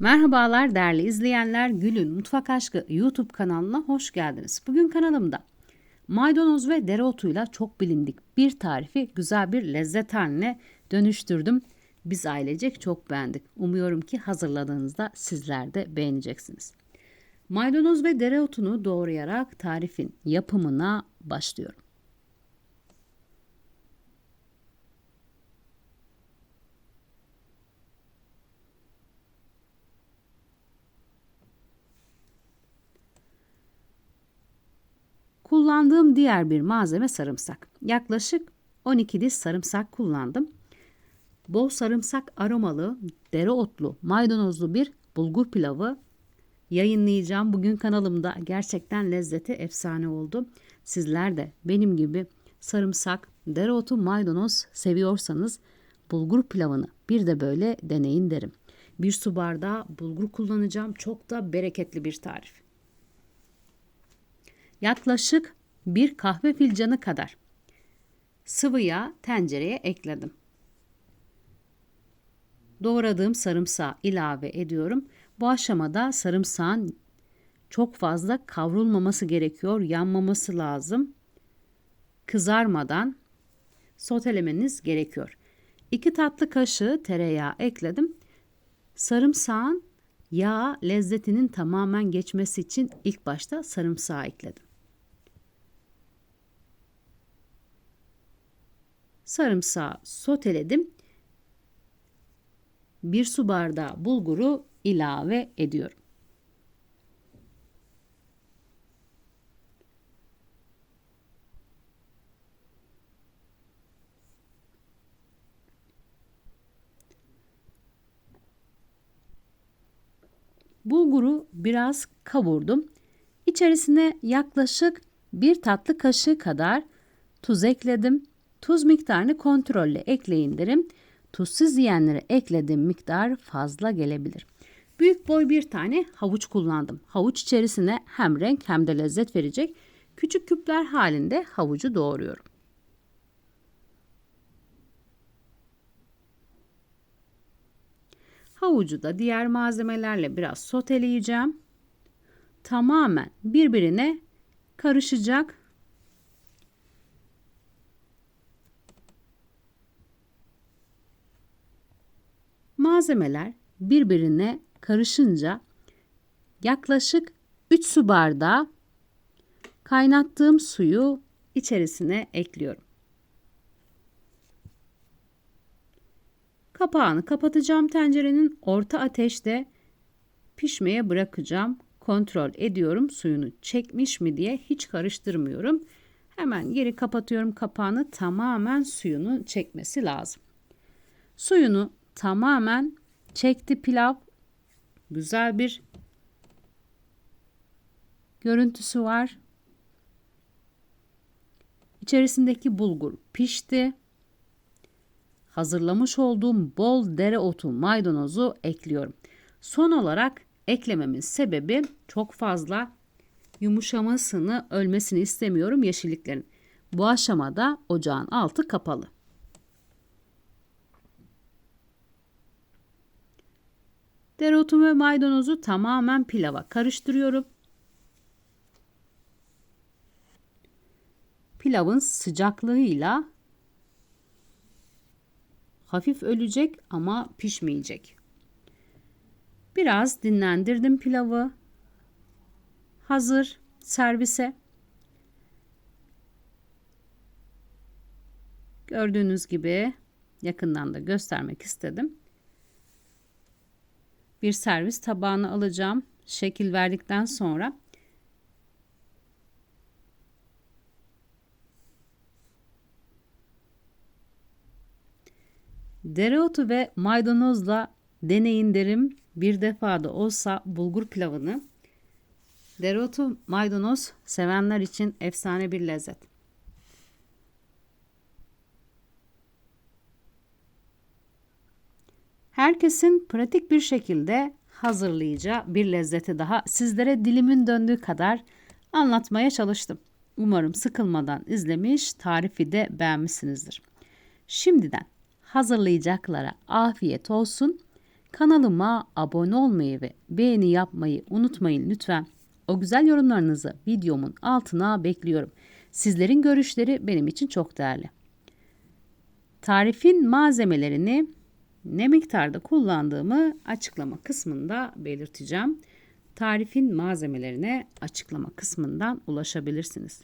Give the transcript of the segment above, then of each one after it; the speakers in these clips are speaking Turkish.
Merhabalar değerli izleyenler. Gül'ün Mutfak Aşkı YouTube kanalına hoş geldiniz. Bugün kanalımda maydanoz ve dereotuyla çok bilindik bir tarifi güzel bir lezzet haline dönüştürdüm. Biz ailecek çok beğendik. Umuyorum ki hazırladığınızda sizler de beğeneceksiniz. Maydanoz ve dereotunu doğrayarak tarifin yapımına başlıyorum. Kullandığım diğer bir malzeme sarımsak. Yaklaşık 12 diş sarımsak kullandım. Bol sarımsak aromalı, dereotlu, maydanozlu bir bulgur pilavı yayınlayacağım. Bugün kanalımda gerçekten lezzeti efsane oldu. Sizler de benim gibi sarımsak, dereotu, maydanoz seviyorsanız bulgur pilavını bir de böyle deneyin derim. Bir su bardağı bulgur kullanacağım. Çok da bereketli bir tarif. Yaklaşık bir kahve filcanı kadar sıvı yağ tencereye ekledim. Doğradığım sarımsağı ilave ediyorum. Bu aşamada sarımsağın çok fazla kavrulmaması gerekiyor, yanmaması lazım. Kızarmadan sotelemeniz gerekiyor. 2 tatlı kaşığı tereyağı ekledim. Sarımsağın yağ lezzetinin tamamen geçmesi için ilk başta sarımsağı ekledim. Sarımsağı soteledim. Bir su bardağı bulguru ilave ediyorum. Bulguru biraz kavurdum. İçerisine yaklaşık bir tatlı kaşığı kadar tuz ekledim. Tuz miktarını kontrolle ekleyin derim. Tuzsuz yiyenlere eklediğim miktar fazla gelebilir. Büyük boy bir tane havuç kullandım. Havuç içerisine hem renk hem de lezzet verecek küçük küpler halinde havucu doğruyorum. Havucu da diğer malzemelerle biraz soteleyeceğim. Tamamen birbirine karışacak Malzemeler birbirine karışınca yaklaşık 3 su bardağı kaynattığım suyu içerisine ekliyorum. Kapağını kapatacağım tencerenin orta ateşte pişmeye bırakacağım. Kontrol ediyorum suyunu çekmiş mi diye hiç karıştırmıyorum. Hemen geri kapatıyorum kapağını tamamen suyunu çekmesi lazım. Suyunu tamamen çekti pilav. Güzel bir görüntüsü var. İçerisindeki bulgur pişti. Hazırlamış olduğum bol dereotu maydanozu ekliyorum. Son olarak eklememin sebebi çok fazla yumuşamasını, ölmesini istemiyorum yeşilliklerin. Bu aşamada ocağın altı kapalı. Dereotu ve maydanozu tamamen pilava karıştırıyorum. Pilavın sıcaklığıyla hafif ölecek ama pişmeyecek. Biraz dinlendirdim pilavı. Hazır servise. Gördüğünüz gibi yakından da göstermek istedim bir servis tabağına alacağım. Şekil verdikten sonra dereotu ve maydanozla deneyin derim. Bir defa da olsa bulgur pilavını. Dereotu, maydanoz sevenler için efsane bir lezzet. Herkesin pratik bir şekilde hazırlayacağı bir lezzeti daha sizlere dilimin döndüğü kadar anlatmaya çalıştım. Umarım sıkılmadan izlemiş, tarifi de beğenmişsinizdir. Şimdiden hazırlayacaklara afiyet olsun. Kanalıma abone olmayı ve beğeni yapmayı unutmayın lütfen. O güzel yorumlarınızı videomun altına bekliyorum. Sizlerin görüşleri benim için çok değerli. Tarifin malzemelerini ne miktarda kullandığımı açıklama kısmında belirteceğim. Tarifin malzemelerine açıklama kısmından ulaşabilirsiniz.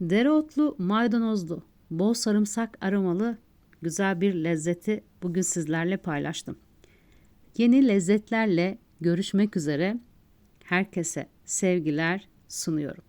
Dereotlu, maydanozlu, bol sarımsak aromalı güzel bir lezzeti bugün sizlerle paylaştım. Yeni lezzetlerle görüşmek üzere. Herkese sevgiler sunuyorum.